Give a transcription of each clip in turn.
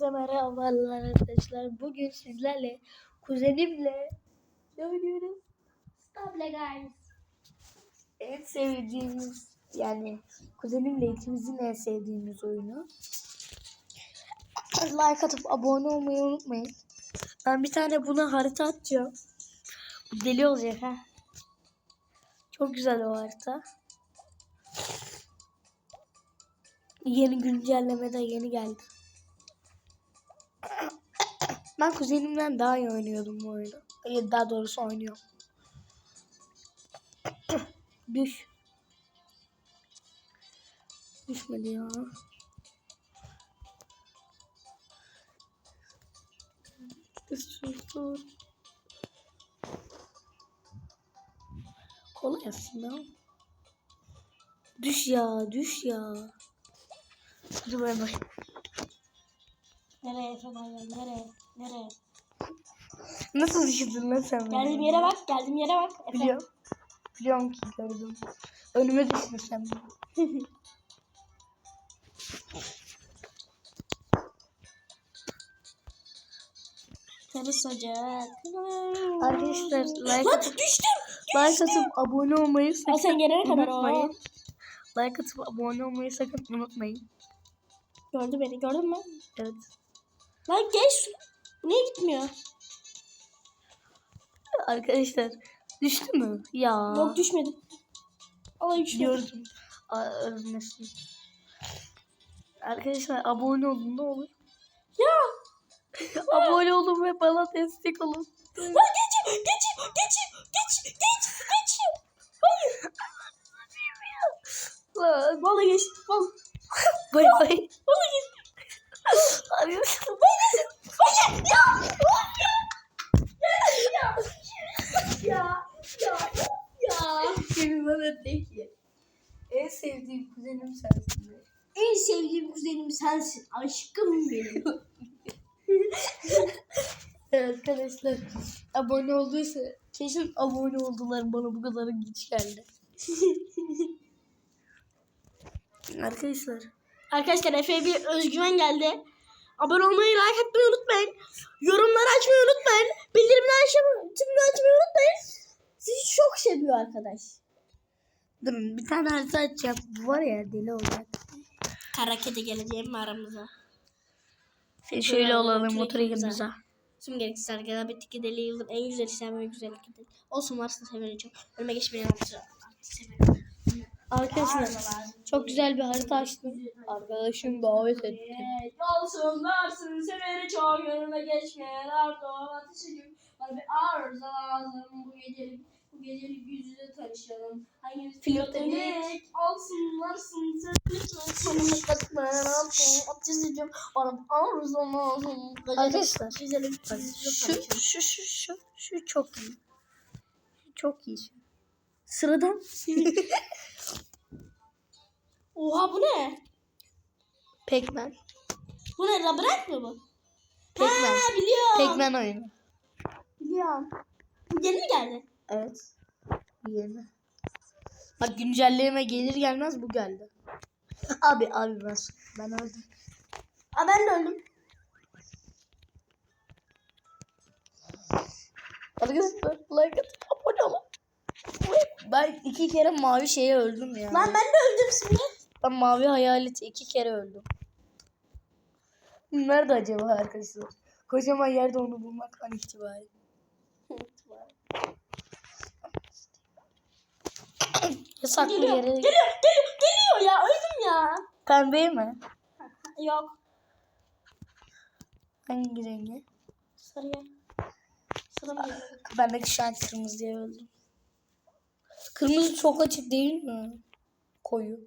Herkese merhabalar arkadaşlar. Bugün sizlerle kuzenimle ne oynuyoruz? Stable guys. En sevdiğimiz yani kuzenimle ikimizin en sevdiğimiz oyunu. Like atıp abone olmayı unutmayın. Ben bir tane buna harita atacağım. Bu Deli olacak ha. Çok güzel o harita. Yeni güncelleme de yeni geldi. Ben kuzenimden daha iyi oynuyordum bu oyunu. Ya Daha doğrusu oynuyorum. Düş. Düşmedi ya. Dur. Kolay aslında. Düş ya, düş ya. Dur ben bakayım. Nereye Sabahyan? Nereye? Nereye? Nasıl düşürdün lan sen? Geldiğim yere bak. Geldiğim yere bak. Efe. Biliyorum. Biliyorum ki gördüm. Önüme düştün sen. benim. Sarı sıcak. Arkadaşlar like Lan düştüm. like atıp abone olmayı Aa, sen gelene kadar o. unutmayın. Like atıp abone olmayı sakın unutmayın. Gördü beni. Gördün mü? Evet. Lan geç. Niye gitmiyor? Arkadaşlar düştü mü? Ya. Yok düşmedim. Vallahi düşmedim. Gördüm. Ölmesin. Arkadaşlar abone olun ne olur. Ya. abone olun ve bana destek olun. Lan geçiyor. Geçiyor. Geçiyor. Geç. Geç. Geçiyor. Hayır. Lan Vallahi geçti. Vallahi. bay bay. Vallahi geçti. Arkadaşlar Hayır. Ya. Ya. Ya. Ya. Ya. Senin bana de ki. En sevdiğim kuzenim sensin. En sevdiğim kuzenim sensin. Aşkım benim. Evet arkadaşlar abone olduysa kesin abone oldular bana bu kadar geç geldi. arkadaşlar Arkadaşlar Efe'ye bir özgüven geldi. Abone olmayı, like etmeyi unutmayın. Yorumları arkadaş. durun bir tane harita açacağım. Bu var ya deli olacak. Kara kedi geleceğim mi aramıza? Şöyle, şöyle olalım güzel. bize. Tüm gereksiz hareketler bitti ki deli yıldım. En güzel işlem ve güzel hareket. Olsun varsa severim çok. Önüme artık severim. Arkadaşlar çok güzel bir harita açtım. Arkadaşım davet etti. Olsun varsın severi çok önüme geçmeyen artık ateşi gibi. Bana bir arıza lazım bu gecelik. Gecelik yüz yüze tanışalım. Hangimiz Flörtledik. flörtledik? Olsun varsın sen lütfen sonuna katma. Ateşicim bana. Bu gecelik Arkadaşlar, Güzelim şu, şu şu şu şu çok iyi. Çok iyi. şu. Sıradan Oha bu ne? Pac-Man. Bu ne labirent mi bu? Pac-Man. Ha biliyorum. Pac-Man oyunu. Biliyorum. Bu yeni mi geldi? Evet. Yeni. Bak güncelleme gelir gelmez bu geldi. Abi abi ben, ben öldüm. Aa ben de öldüm. Arkadaşlar like atıp abone olun. Ben iki kere mavi şeye öldüm ya. Lan ben de öldüm şimdi. Ben mavi hayaleti iki kere öldüm. Nerede acaba arkadaşlar? Kocaman yerde onu bulmak an itibari. Yasaklı Geliyor, yere. geliyor, geliyor, geliyor ya. Öldüm ya. Pembe mi? Yok. Hangi rengi? Sarıya. Sarı mı? Bendeki şu an kırmızıya öldüm. Kırmızı çok açık değil mi? Koyu.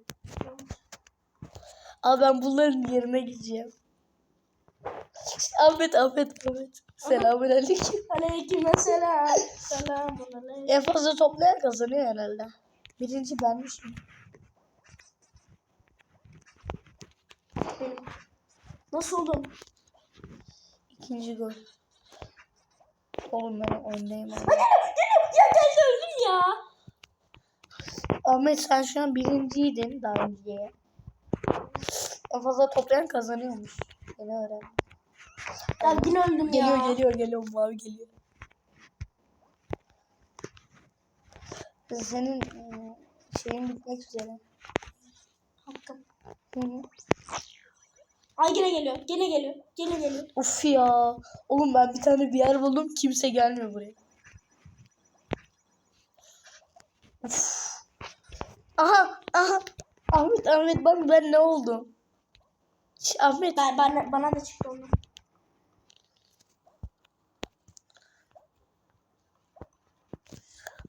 Abi ben bunların yerine gideceğim. Ahmet Ahmet Ahmet. Selamun aleyküm. Aleyküm selam. Selamun aleyküm. En fazla toplayan kazanıyor herhalde. Birinci benmişim. Benim. Nasıl oldum? İkinci gol. Oğlum ben oyundayım. Geliyor, geliyor. Ya geldi öldüm ya. Ahmet sen şu an birinciydin daha önceye. En fazla toplayan kazanıyormuş. Yeni öğrendim. Ya yine öldüm Geliyor ya. geliyor geliyor mavi geliyor. Senin ıı, şeyin bitmek üzere. Hakkım. Hı hı. Ay gene geliyor. Gene geliyor. Gene geliyor. Of ya. Oğlum ben bir tane bir yer buldum. Kimse gelmiyor buraya. Of. Aha aha. Ahmet Ahmet bak ben ne oldum? Şş, Ahmet. Ben, ben, bana da çıktı onu.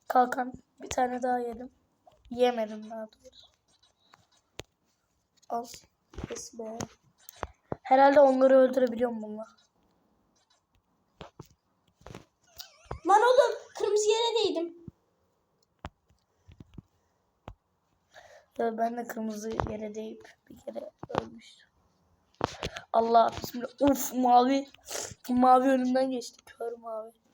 Kalkan tane daha yedim. Yemedim daha doğrusu. Al. Pes be. Herhalde onları öldürebiliyorum bununla. Lan oğlum kırmızı yere değdim. Ya ben de kırmızı yere deyip bir kere ölmüştüm. Allah bismillah. Uf mavi. Mavi önümden geçti. Kör mavi.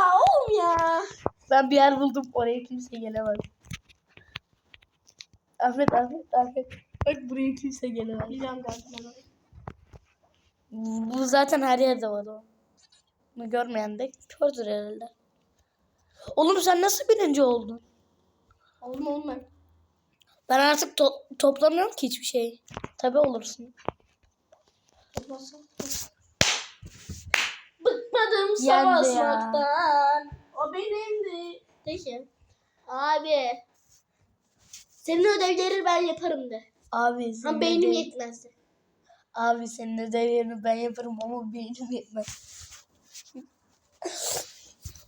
Ya oğlum ya. Ben bir yer buldum. Oraya kimse gelemez. Ahmet Ahmet Ahmet. Bak buraya kimse gelemez. Ben onu. Bu zaten her yerde var o. Bunu görmeyen de kördür herhalde. Oğlum sen nasıl birinci oldun? Oğlum oğlum ben. Artık to- toplamıyorum ki hiçbir şey. Tabi olursun. Toplasın. Bıkmadım savaşmaktan. O benimdi. Peki. Abi. Senin ödevleri ben yaparım de. Abi senin Ama beynim ödev- yetmezdi. Abi senin ödevlerini ben yaparım ama beynim yetmez.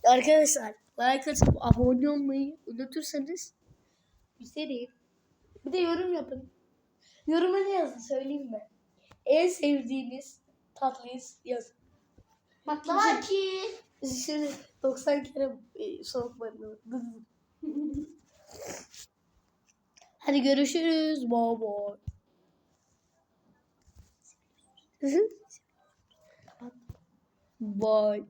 Arkadaşlar like atıp abone olmayı unutursanız bir seri. Bir de yorum yapın. Yoruma ne yazın söyleyeyim mi? En sevdiğiniz tatlıyı yazın. Baklava ki. Şimdi 90 kere e, soğuk barını. Hadi görüşürüz. Bye bye. Bye.